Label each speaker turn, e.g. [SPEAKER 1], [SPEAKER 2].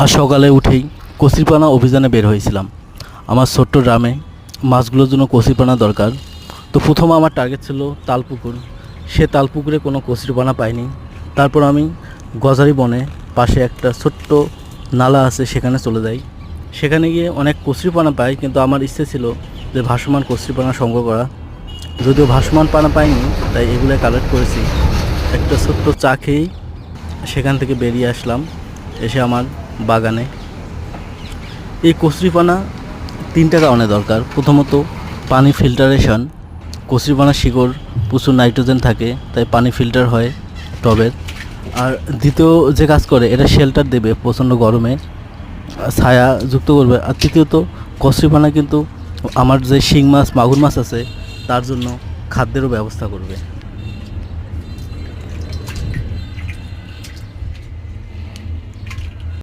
[SPEAKER 1] আর সকালে উঠেই কচুরিপানা অভিযানে বের হয়েছিলাম। আমার ছোট্ট গ্রামে মাছগুলোর জন্য কচুরিপানা দরকার। তো প্রথম আমার টার্গেট ছিল তালপুকুর। সে তালপুকুরে কোনো কচুরিপানা পাইনি। তারপর আমি গজারি বনে পাশে একটা ছোট্ট নালা আছে, সেখানে চলে যাই। সেখানে গিয়ে অনেক কচুরিপানা পাই, কিন্তু আমার ইচ্ছে ছিল যে ভাসমান কচুরিপানা সংগ্রহ করা। যদিও ভাসমান পানা পাইনি, তাই এগুলো কালেক্ট করেছি। একটা ছোট্ট চা খেয়েই সেখান থেকে বেরিয়ে আসলাম। এসে আমার বাগানে। এই কচুরিপানা তিনটা কারণে দরকার। প্রথমত, পানি ফিল্টারেশন কচুরিপানা শিকড় প্রচুর নাইট্রোজেন থাকে, তাই পানি ফিল্টার হয় টবের। আর দ্বিতীয় যে কাজ করে, এটা শেল্টার দেবে প্রচণ্ড গরমে, ছায়া যুক্ত করবে। আর তৃতীয়ত, কচুরিপানা কিন্তু আমার যে শিং মাছ, মাগুর মাছ আছে, তার জন্য খাদ্যেরও ব্যবস্থা করবে।